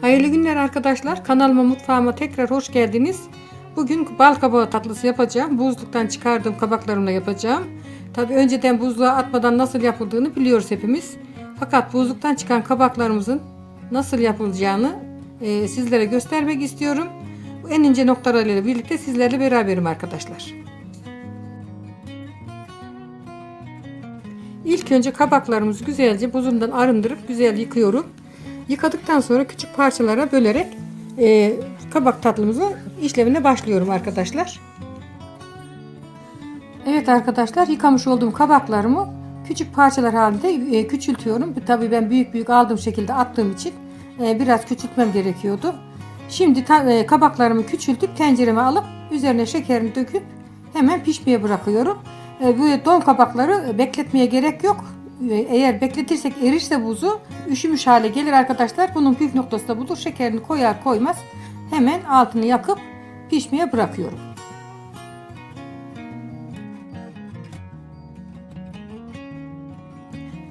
Hayırlı günler arkadaşlar. Kanalıma mutfağıma tekrar hoş geldiniz. Bugün bal kabağı tatlısı yapacağım. Buzluktan çıkardığım kabaklarımla yapacağım. Tabi önceden buzluğa atmadan nasıl yapıldığını biliyoruz hepimiz. Fakat buzluktan çıkan kabaklarımızın nasıl yapılacağını e, sizlere göstermek istiyorum. En ince noktalarıyla birlikte sizlerle beraberim arkadaşlar. İlk önce kabaklarımızı güzelce buzundan arındırıp güzel yıkıyorum. Yıkadıktan sonra küçük parçalara bölerek e, kabak tatlımızı işlemine başlıyorum arkadaşlar. Evet arkadaşlar yıkamış olduğum kabaklarımı küçük parçalar halinde e, küçültüyorum. Tabii ben büyük büyük aldığım şekilde attığım için e, biraz küçültmem gerekiyordu. Şimdi ta, e, kabaklarımı küçültüp tencereme alıp üzerine şekerini döküp hemen pişmeye bırakıyorum. E, bu don kabakları bekletmeye gerek yok. E, Eğer bekletirsek erirse buzu üşümüş hale gelir arkadaşlar. Bunun püf noktası da budur. Şekerini koyar koymaz hemen altını yakıp pişmeye bırakıyorum.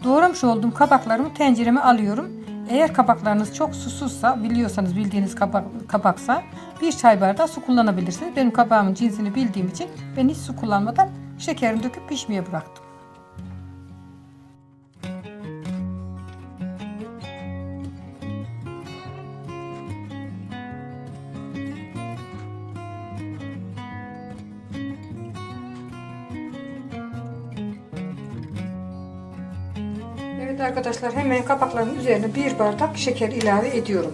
Doğramış olduğum kabaklarımı tencereme alıyorum. Eğer kabaklarınız çok susuzsa, biliyorsanız bildiğiniz kabak, kabaksa bir çay bardağı su kullanabilirsiniz. Benim kabağımın cinsini bildiğim için ben hiç su kullanmadan şekerini döküp pişmeye bıraktım. Evet arkadaşlar hemen kapakların üzerine bir bardak şeker ilave ediyorum.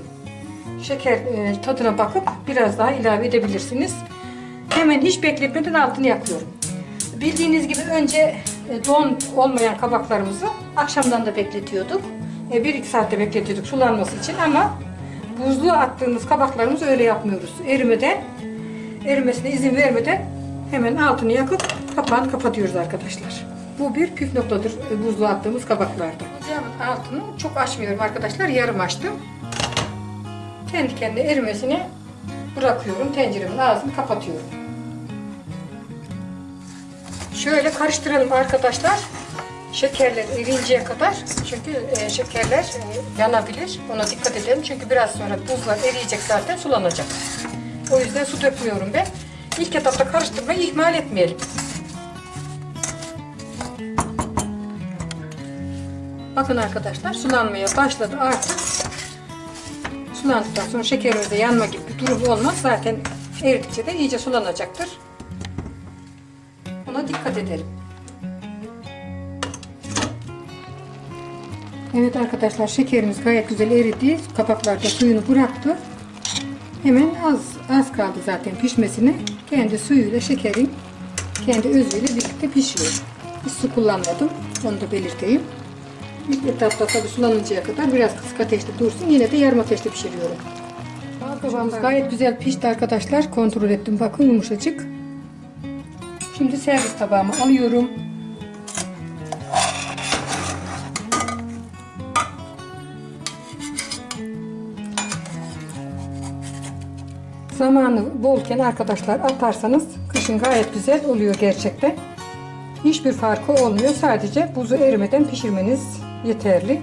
Şeker e, tadına bakıp biraz daha ilave edebilirsiniz. Hemen hiç bekletmeden altını yakıyorum. Bildiğiniz gibi önce e, don olmayan kabaklarımızı akşamdan da bekletiyorduk. E, 1-2 saatte bekletiyorduk sulanması için ama buzluğa attığımız kabaklarımızı öyle yapmıyoruz. Erimeden, erimesine izin vermeden hemen altını yakıp kapağını kapatıyoruz arkadaşlar. Bu bir püf noktadır e, buzluğa attığımız kabaklarda. Ocağımın altını çok açmıyorum arkadaşlar. Yarım açtım. Kendi kendine erimesine bırakıyorum. Tenceremin ağzını kapatıyorum. Şöyle karıştıralım arkadaşlar. Şekerler erinceye kadar. Çünkü e, şekerler e, yanabilir. Ona dikkat edelim. Çünkü biraz sonra buzlar eriyecek zaten sulanacak. O yüzden su dökmüyorum ben. İlk etapta karıştırmayı ihmal etmeyelim. Bakın arkadaşlar sulanmaya başladı artık. Sulandıktan sonra şekerimizde yanma gibi bir durum olmaz. Zaten eridikçe de iyice sulanacaktır. Ona dikkat edelim. Evet arkadaşlar şekerimiz gayet güzel eridi. Kapaklarda suyunu bıraktı. Hemen az az kaldı zaten pişmesine. Kendi suyuyla şekerin kendi özüyle birlikte pişiyor. Hiç su kullanmadım. Onu da belirteyim. İlk etapta tabii sulanıncaya kadar biraz kısık ateşte dursun. Yine de yarım ateşte pişiriyorum. Kabağımız gayet güzel pişti arkadaşlar. Kontrol ettim. Bakın yumuşacık. Şimdi servis tabağıma alıyorum. Zamanı bolken arkadaşlar atarsanız kışın gayet güzel oluyor gerçekten. Hiçbir farkı olmuyor. Sadece buzu erimeden pişirmeniz yeterli.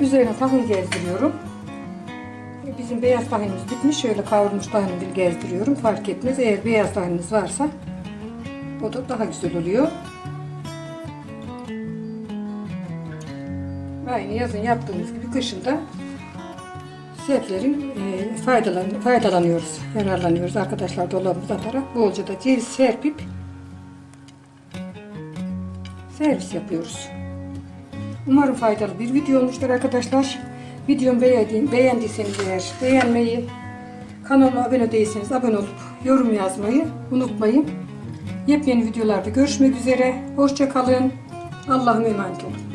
Üzerine tahin gezdiriyorum. Bizim beyaz tahinimiz bitmiş. Şöyle kavrulmuş tahinimi gezdiriyorum. Fark etmez. Eğer beyaz tahininiz varsa o da daha güzel oluyor. Aynı yazın yaptığımız gibi kışın da sebzelerin e, faydalan, faydalanıyoruz, yararlanıyoruz arkadaşlar dolabımıza atarak. Bolca da ceviz serpip servis yapıyoruz. Umarım faydalı bir video olmuştur arkadaşlar. Videomu beğendi, beğendiyseniz eğer beğenmeyi, kanalıma abone değilseniz abone olup yorum yazmayı unutmayın. Yepyeni videolarda görüşmek üzere. Hoşça kalın. Allah'ım emanet olun.